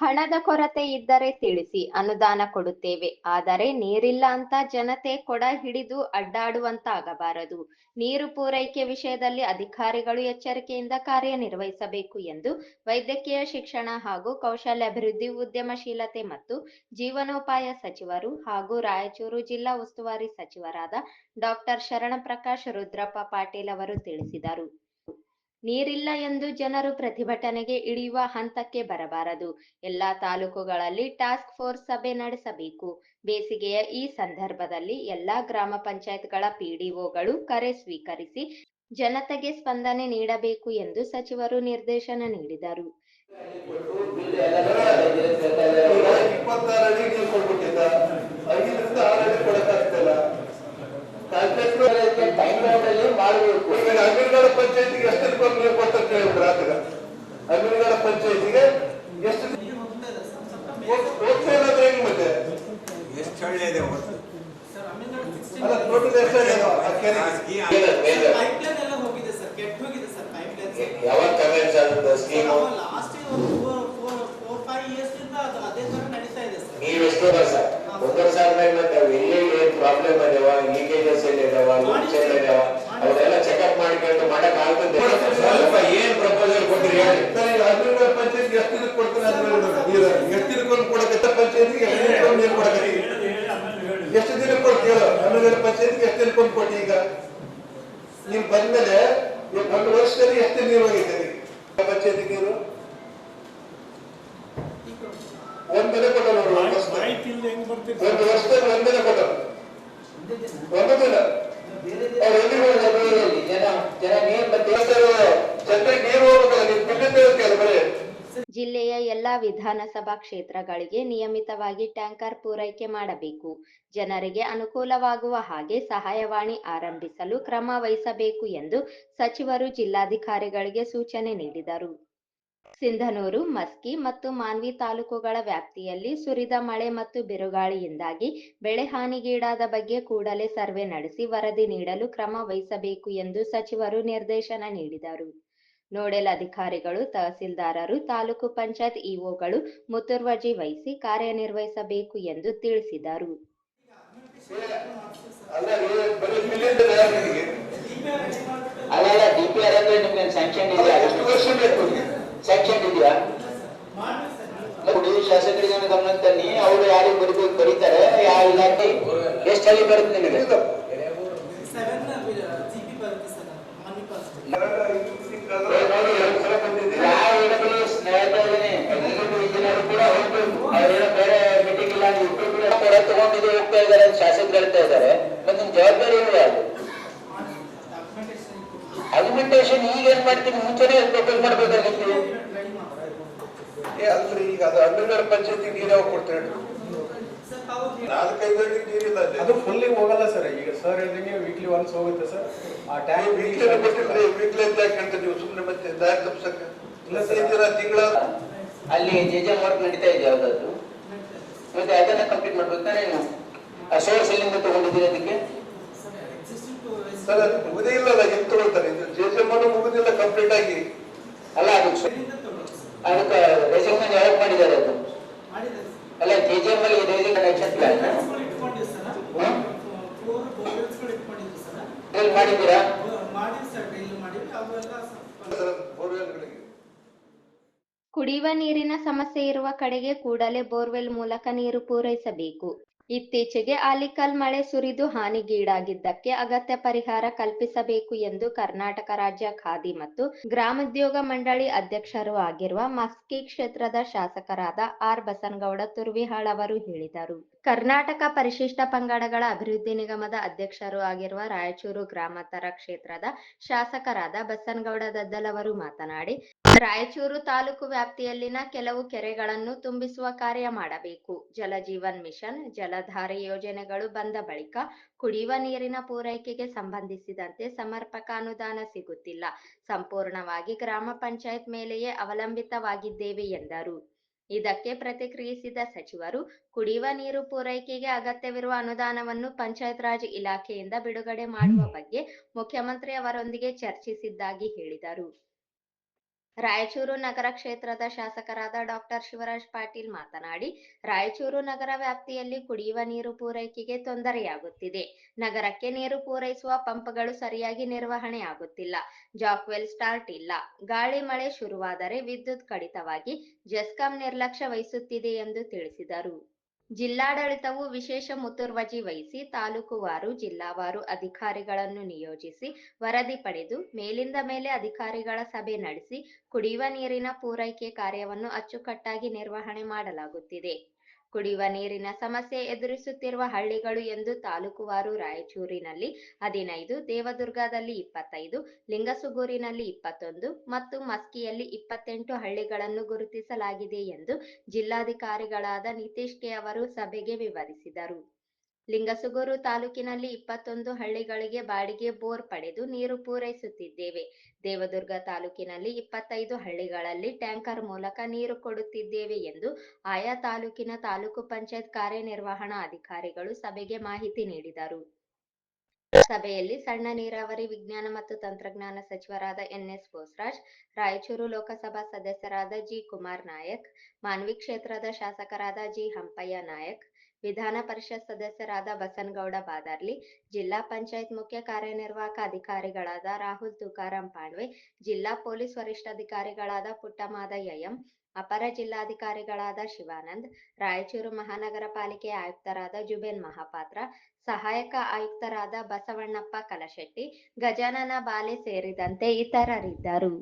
ಹಣದ ಕೊರತೆ ಇದ್ದರೆ ತಿಳಿಸಿ, ಅನುದಾನ ಕೊಡುತ್ತೇವೆ. ಆದರೆ ನೀರಿಲ್ಲ ಅಂತ ಜನತೆ ಕೊಡ ಹಿಡಿದು ಅಡ್ಡಾಡುವಂತಾಗಬಾರದು. ನೀರು ಪೂರೈಕೆ ವಿಷಯದಲ್ಲಿ ಅಧಿಕಾರಿಗಳು ಎಚ್ಚರಿಕೆಯಿಂದ ಕಾರ್ಯನಿರ್ವಹಿಸಬೇಕು ಎಂದು ವೈದ್ಯಕೀಯ ಶಿಕ್ಷಣ ಹಾಗೂ ಕೌಶಲ್ಯಾಭಿವೃದ್ಧಿ, ಉದ್ಯಮಶೀಲತೆ ಮತ್ತು ಜೀವನೋಪಾಯ ಸಚಿವರು ಹಾಗೂ ರಾಯಚೂರು ಜಿಲ್ಲಾ ಉಸ್ತುವಾರಿ ಸಚಿವರಾದ ಡಾಕ್ಟರ್ ಶರಣಪ್ರಕಾಶ್ ರುದ್ರಪ್ಪ ಪಾಟೀಲ್ ಅವರು ತಿಳಿಸಿದರು. ನೀರಿಲ್ಲ ಎಂದು ಜನರು ಪ್ರತಿಭಟನೆಗೆ ಇಳಿಯುವ ಹಂತಕ್ಕೆ ಬರಬಾರದು. ಎಲ್ಲಾ ತಾಲೂಕುಗಳಲ್ಲಿ ಟಾಸ್ಕ್ ಫೋರ್ಸ್ ಸಭೆ ನಡೆಸಬೇಕು. ಬೇಸಿಗೆಯ ಈ ಸಂದರ್ಭದಲ್ಲಿ ಎಲ್ಲಾ ಗ್ರಾಮ ಪಂಚಾಯತ್ಗಳ ಪಿಡಿಒಗಳು ಕರೆ ಸ್ವೀಕರಿಸಿ ಜನತೆಗೆ ಸ್ಪಂದನೆ ನೀಡಬೇಕು ಎಂದು ಸಚಿವರು ನಿರ್ದೇಶನ ನೀಡಿದರು. ಮಾಡಬೇಕು ಈಗ ಅಮೀರ್ಗಾಡ ಪಂಚಾಯತಿಗೆ ಎಷ್ಟು ರೂಪಾಯಿ ನೀರು ಕೊಡ್ತಾರೆ ಕೇಳಿದ್ರು ಆತಗ? ಅಮೀರ್ಗಾಡ ಪಂಚಾಯತಿಗೆ ಎಷ್ಟು ಹೋಗ್ತಾ ಇಲ್ಲ ಅಂದ್ರೆ ಹೆಂಗ್ ಮತ್ತೆ? ಎಷ್ಟು ಒಳ್ಳೆ ಇದೆ ಒಟ್ಟು? ಅಲ್ಲ ಟೋಟಲ್ ಎಷ್ಟು ಆಗ್ಯಾವ ಆ ಕೆರೆಗೆ? ಪೈಪ್ಲೈನ್ ಎಲ್ಲ ಹೋಗಿದೆ ಸರ್ ಕೆಟ್ಟ ಹೋಗಿದೆ ಸರ್ ಪೈಪ್ಲೈನ್ ಯಾವಾಗ ಆಗುತ್ತೆ ಸ್ಕೀಮು ಸರ್. ನೀವು ಎಷ್ಟು ವರ್ಷ? ಮತ್ತೆ ಎಲ್ಲಿ ಏನ್ ಪ್ರಾಬ್ಲಮ್ ಅದಾವ? ಲೀಕೇಜಸ್ ಎಲ್ಲಿ ಇದಾವ? ಲೂಪ್ಸ್ ಎಲ್ಲಿ ಇದಾವ? ಅವನ್ನೆಲ್ಲ ಚೆಕಪ್ ಮಾಡಿಕೊಂಡು ಮಾಡಕ್ ಆಗ್ತದೆ. ಸ್ವಲ್ಪ ಏನ್ ಪ್ರಪೋಸಲ್ ಕೊಟ್ಟಿರಿ ಹೇಳಿ. ಪಂಚಾಯತ್ ಈಗ ಎಷ್ಟು ದಿನಕ್ಕೆ ಕೊಡ್ತೀರಾ ಎಷ್ಟು ಇದಕ್ಕೊಂದು ಕೊಡಕತ್ತ ಪಂಚಾಯತ್ ಎಷ್ಟು ನೀರು ಕೊಡಕತ್ತಿ ಎಷ್ಟು ದಿನಕ್ಕೆ ಕೊಡ್ತೀಯ ಅಮೀರ್ಗಾಡ ಪಂಚಾಯತ್ ಎಷ್ಟು ದಿನಕ್ಕೊಂದು ಕೊಟ್ಟಿ ಈಗ? ನೀವ್ ಬಂದ್ಮೇಲೆ ಒಂದು ವರ್ಷದಲ್ಲಿ ಎಷ್ಟು ನೀರು ಹೋಗಿದೆ ಪಂಚಾಯತ್ ನೀರು ಒಂದಿನ ಕೊಟ್ಟ ನೋಡು ಒಂದು ವರ್ಷದಲ್ಲಿ. ಒಂದು ದಿನ ಒಂದಿನ ಕೊಟ್ಟ. ಒಂದು ದಿನ. ಅವ್ರು ಎಲ್ಲಿ ಹೋಗಿದ್ದಾರೆ? ಜನ ಜನ ನೀರ್ ಮತ್ತೆ ದೇವಸ್ಥಾನ ಜನರಿಗೆ ನೀರು ಹೋಗ್ಬೇಕಲ್ಲ ನೀವು ಬಿಲ್ಲಿಂದ ಇರ್ತೀಯಲ್ಲ ಬರೀ ಜಿಲ್ಲೆಯ ಎಲ್ಲಾ ವಿಧಾನಸಭಾ ಕ್ಷೇತ್ರಗಳಿಗೆ ನಿಯಮಿತವಾಗಿ ಟ್ಯಾಂಕರ್ ಪೂರೈಕೆ ಮಾಡಬೇಕು. ಜನರಿಗೆ ಅನುಕೂಲವಾಗುವ ಹಾಗೆ ಸಹಾಯವಾಣಿ ಆರಂಭಿಸಲು ಕ್ರಮ ವಹಿಸಬೇಕು ಎಂದು ಸಚಿವರು ಜಿಲ್ಲಾಧಿಕಾರಿಗಳಿಗೆ ಸೂಚನೆ ನೀಡಿದರು. ಸಿಂಧನೂರು, ಮಸ್ಕಿ ಮತ್ತು ಮಾನ್ವಿ ತಾಲೂಕುಗಳ ವ್ಯಾಪ್ತಿಯಲ್ಲಿ ಸುರಿದ ಮಳೆ ಮತ್ತು ಬಿರುಗಾಳಿಯಿಂದಾಗಿ ಬೆಳೆ ಹಾನಿಗೀಡಾದ ಬಗ್ಗೆ ಕೂಡಲೇ ಸರ್ವೆ ನಡೆಸಿ ವರದಿ ನೀಡಲು ಕ್ರಮ ವಹಿಸಬೇಕು ಎಂದು ಸಚಿವರು ನಿರ್ದೇಶನ ನೀಡಿದರು. ನೋಡೆಲ್ ಅಧಿಕಾರಿಗಳು ತಹಸೀಲ್ದಾರರು ತಾಲೂಕು ಪಂಚಾಯತ್ ಇಒಗಳು ಮುತುರ್ವಜಿ ವಹಿಸಿ ಕಾರ್ಯನಿರ್ವಹಿಸಬೇಕು ಎಂದು ತಿಳಿಸಿದರು. ಶಾಸಕರಿಗೆ ಗಮನ ತನ್ನಿ ಅವರು ಯಾರಿಗೆ ಬರೀತಾರೆ. ಯಾವ ಇಲಾಖೆ ಎಷ್ಟು ಹಳ್ಳಿ ಬರುತ್ತೆ ನಿಮಗೆ? ತಗೊಂಡಿದ್ದು ಇದ್ದಾರೆ ಇದಾರೆ ಅಂತ ಶಾಸಕರು ಹೇಳ್ತಾ ಇದ್ದಾರೆ ಮತ್ತೆ ನಿಮ್ ಜವಾಬ್ದಾರಿ ಏನು ಯಾರು ಡಾಕ್ಯುಮೆಂಟೇಶನ್ ಈಗ ಏನ್ ಮಾಡ್ತೀನಿ ಮುಂಚೆನೆ ಪ್ರಪೋಸ್ ಮಾಡ್ಬೇಕಾಗಿತ್ತು. ಏ ಅಲ್ರಿ ಈಗ ಅದು ಹನ್ನೆರಡು ಪಂಚಾಯತಿ ನೀರು ಯಾವಾಗ ಕೊಡ್ತಾರೆ. ಸರ್ ನಾಲ್ಕೈದು ನೀರಿಲ್ಲ ಅಲ್ಲಿ. ಅದು ಫುಲ್ಲಿ ಹೋಗಲ್ಲ ಸರ್ ಈಗ ಸರ್ ಹೇಳಿದಂಗೆ ವೀಕ್ಲಿ ಒನ್ಸ್ ಹೋಗುತ್ತೆ ಸರ್. ಆ ಟ್ಯಾಂಕ್ ವೀಕ್ಲಿ ಕೊಟ್ಟಿಲ್ರಿ ವೀಕ್ಲಿ ಅಂತ ಯಾಕೆ ನೀವು? ಸುಮ್ಮನೆ ಮತ್ತೆ ದಾರಿ ತಪ್ಸಕ್ಕ. ಇಲ್ಲ ದಿನ ತಿಂಗಳ. ಅಲ್ಲಿ ಜೆ ಜೆ ವರ್ಕ್ ನಡೀತಾ ಇದೆ ಯಾವ್ದಾದ್ರು? ಮತ್ತೆ ಅದನ್ನ ಕಂಪ್ಲೀಟ್ ಮಾಡ್ಬೇಕು ತಾನೇ ನೀವು? ಸೋರ್ಸ್ ಎಲ್ಲಿಂದ ತಗೊಂಡಿದ್ದೀರಿ ಅದಕ್ಕೆ? ಸರ್ ಅದು ಮುಗುದಿಲ್ಲಲ್ಲ ಹೆಂಗ್ ತಗೊಳ್ತಾರೆ? ಇದು ಜೆ ಮುಗುದಿಲ್ಲ ಕಂಪ್ಲೀಟ್ ಆಗಿ. ಅಲ್ಲ ಅದಕ್ಕೆ ಅದಕ್ಕೆ ರೇಷನ್ ಯಾವಾಗ ಮಾಡಿದ್ದಾರೆ ಅದು? ಅಲ್ಲ ಜೆ ಜೆ ಎಂ ಅಲ್ಲಿ ರೇಸಿಂಗ್ ಕನೆಕ್ಷನ್ ಸರ್ ಡ್ರಿಲ್ ಮಾಡಿದ್ದೀರಾ ಕುಡಿಯುವ ನೀರಿನ ಸಮಸ್ಯೆ ಇರುವ ಕಡೆಗೆ ಕೂಡಲೇ ಬೋರ್ವೆಲ್ ಮೂಲಕ ನೀರು ಪೂರೈಸಬೇಕು. ಇತ್ತೀಚೆಗೆ ಆಲಿಕಲ್ ಮಳೆ ಸುರಿದು ಹಾನಿಗೀಡಾಗಿದ್ದಕ್ಕೆ ಅಗತ್ಯ ಪರಿಹಾರ ಕಲ್ಪಿಸಬೇಕು ಎಂದು ಕರ್ನಾಟಕ ರಾಜ್ಯ ಖಾದಿ ಮತ್ತು ಗ್ರಾಮೋದ್ಯೋಗ ಮಂಡಳಿ ಅಧ್ಯಕ್ಷರೂ ಆಗಿರುವ ಮಸ್ಕಿ ಕ್ಷೇತ್ರದ ಶಾಸಕರಾದ ಆರ್ ಬಸನಗೌಡ ತುರ್ವಿಹಾಳ್ ಅವರು ಹೇಳಿದರು. ಕರ್ನಾಟಕ ಪರಿಶಿಷ್ಟ ಪಂಗಡಗಳ ಅಭಿವೃದ್ಧಿ ನಿಗಮದ ಅಧ್ಯಕ್ಷರು ಆಗಿರುವ ರಾಯಚೂರು ಗ್ರಾಮಾಂತರ ಕ್ಷೇತ್ರದ ಶಾಸಕರಾದ ಬಸನಗೌಡ ದದ್ದಲ್ ಅವರು ಮಾತನಾಡಿ, ರಾಯಚೂರು ತಾಲೂಕು ವ್ಯಾಪ್ತಿಯಲ್ಲಿನ ಕೆಲವು ಕೆರೆಗಳನ್ನು ತುಂಬಿಸುವ ಕಾರ್ಯ ಮಾಡಬೇಕು. ಜಲಜೀವನ್ ಮಿಷನ್, ಜಲಧಾರೆ ಯೋಜನೆಗಳು ಬಂದ ಬಳಿಕ ಕುಡಿಯುವ ನೀರಿನ ಪೂರೈಕೆಗೆ ಸಂಬಂಧಿಸಿದಂತೆ ಸಮರ್ಪಕ ಅನುದಾನ ಸಿಗುತ್ತಿಲ್ಲ. ಸಂಪೂರ್ಣವಾಗಿ ಗ್ರಾಮ ಪಂಚಾಯತ್ ಮೇಲೆಯೇ ಅವಲಂಬಿತವಾಗಿದ್ದೇವೆ ಎಂದರು. ಇದಕ್ಕೆ ಪ್ರತಿಕ್ರಿಯಿಸಿದ ಸಚಿವರು ಕುಡಿಯುವ ನೀರು ಪೂರೈಕೆಗೆ ಅಗತ್ಯವಿರುವ ಅನುದಾನವನ್ನು ಪಂಚಾಯತ್ ರಾಜ್ ಇಲಾಖೆಯಿಂದ ಬಿಡುಗಡೆ ಮಾಡುವ ಬಗ್ಗೆ ಮುಖ್ಯಮಂತ್ರಿ ಅವರೊಂದಿಗೆ ಚರ್ಚಿಸಿದ್ದಾಗಿ ಹೇಳಿದರು. ರಾಯಚೂರು ನಗರ ಕ್ಷೇತ್ರದ ಶಾಸಕರಾದ ಡಾಕ್ಟರ್ ಶಿವರಾಜ್ ಪಾಟೀಲ್ ಮಾತನಾಡಿ, ರಾಯಚೂರು ನಗರ ವ್ಯಾಪ್ತಿಯಲ್ಲಿ ಕುಡಿಯುವ ನೀರು ಪೂರೈಕೆಗೆ ತೊಂದರೆಯಾಗುತ್ತಿದೆ. ನಗರಕ್ಕೆ ನೀರು ಪೂರೈಸುವ ಪಂಪ್ಗಳು ಸರಿಯಾಗಿ ನಿರ್ವಹಣೆ ಆಗುತ್ತಿಲ್ಲ ಜಾಕ್ವೆಲ್ ಸ್ಟಾರ್ಟ್ ಇಲ್ಲ. ಗಾಳಿ ಮಳೆ ಶುರುವಾದರೆ ವಿದ್ಯುತ್ ಕಡಿತವಾಗಿ ಜೆಸ್ಕಾಂ ನಿರ್ಲಕ್ಷ್ಯ ವಹಿಸುತ್ತಿದೆ ಎಂದು ತಿಳಿಸಿದರು. ಜಿಲ್ಲಾಡಳಿತವು ವಿಶೇಷ ಮುತುರ್ವಜಿ ವಹಿಸಿ ತಾಲೂಕುವಾರು, ಜಿಲ್ಲಾವಾರು ಅಧಿಕಾರಿಗಳನ್ನು ನಿಯೋಜಿಸಿ ವರದಿ ಪಡೆದು ಮೇಲಿಂದ ಮೇಲೆ ಅಧಿಕಾರಿಗಳ ಸಭೆ ನಡೆಸಿ ಕುಡಿಯುವ ನೀರಿನ ಪೂರೈಕೆ ಕಾರ್ಯವನ್ನು ಅಚ್ಚುಕಟ್ಟಾಗಿ ನಿರ್ವಹಣೆ ಮಾಡಲಾಗುತ್ತಿದೆ. ಕುಡಿಯುವ ನೀರಿನ ಸಮಸ್ಯೆ ಎದುರಿಸುತ್ತಿರುವ ಹಳ್ಳಿಗಳು ಎಂದು ತಾಲೂಕುವಾರು ರಾಯಚೂರಿನಲ್ಲಿ ಹದಿನೈದು, ದೇವದುರ್ಗದಲ್ಲಿ ಇಪ್ಪತ್ತೈದು, ಲಿಂಗಸುಗೂರಿನಲ್ಲಿ ಇಪ್ಪತ್ತೊಂದು ಮತ್ತು ಮಸ್ಕಿಯಲ್ಲಿ ಇಪ್ಪತ್ತೆಂಟು ಹಳ್ಳಿಗಳನ್ನು ಗುರುತಿಸಲಾಗಿದೆ ಎಂದು ಜಿಲ್ಲಾಧಿಕಾರಿಗಳಾದ ನಿತೇಶ್ ಕೆ ಅವರು ಸಭೆಗೆ ವಿವರಿಸಿದರು. ಲಿಂಗಸುಗೂರು ತಾಲೂಕಿನಲ್ಲಿ ಇಪ್ಪತ್ತೊಂದು ಹಳ್ಳಿಗಳಿಗೆ ಬಾಡಿಗೆ ಬೋರ್ ಪಡೆದು ನೀರು ಪೂರೈಸುತ್ತಿದ್ದೇವೆ. ದೇವದುರ್ಗ ತಾಲೂಕಿನಲ್ಲಿ ಇಪ್ಪತ್ತೈದು ಹಳ್ಳಿಗಳಲ್ಲಿ ಟ್ಯಾಂಕರ್ ಮೂಲಕ ನೀರು ಕೊಡುತ್ತಿದ್ದೇವೆ ಎಂದು ಆಯಾ ತಾಲೂಕಿನ ತಾಲೂಕು ಪಂಚಾಯತ್ ಕಾರ್ಯನಿರ್ವಹಣಾ ಅಧಿಕಾರಿಗಳು ಸಭೆಗೆ ಮಾಹಿತಿ ನೀಡಿದರು. ಸಭೆಯಲ್ಲಿ ಸಣ್ಣ ನೀರಾವರಿ ವಿಜ್ಞಾನ ಮತ್ತು ತಂತ್ರಜ್ಞಾನ ಸಚಿವರಾದ ಎನ್ಎಸ್ ಬೋಸ್ರಾಜ್, ರಾಯಚೂರು ಲೋಕಸಭಾ ಸದಸ್ಯರಾದ ಜಿ ಕುಮಾರ್ ನಾಯಕ್, ಮಾನ್ವಿ ಕ್ಷೇತ್ರದ ಶಾಸಕರಾದ ಜಿ ಹಂಪಯ್ಯ ನಾಯಕ್ ವಿಧಾನ ಪರಿಷತ್ ಸದಸ್ಯರಾದ ಬಸನಗೌಡ ಬಾದಾರ್ಲಿ, ಜಿಲ್ಲಾ ಪಂಚಾಯತ್ ಮುಖ್ಯ ಕಾರ್ಯನಿರ್ವಾಹಕ ಅಧಿಕಾರಿಗಳಾದ ರಾಹುಲ್ ತುಕಾರಾಂ ಪಾಂಡ್ವೆ, ಜಿಲ್ಲಾ ಪೊಲೀಸ್ ವರಿಷ್ಠಾಧಿಕಾರಿಗಳಾದ ಪುಟ್ಟಮಾದಯ್ಯ ಎಂ, ಅಪರ ಜಿಲ್ಲಾಧಿಕಾರಿಗಳಾದ ಶಿವಾನಂದ್, ರಾಯಚೂರು ಮಹಾನಗರ ಪಾಲಿಕೆ ಆಯುಕ್ತರಾದ ಜುಬೇನ್ ಮಹಾಪಾತ್ರ, ಸಹಾಯಕ ಆಯುಕ್ತರಾದ ಬಸವಣ್ಣಪ್ಪ ಕಲಶೆಟ್ಟಿ, ಗಜಾನನ ಬಾಲೆ ಸೇರಿದಂತೆ ಇತರರಿದ್ದರು.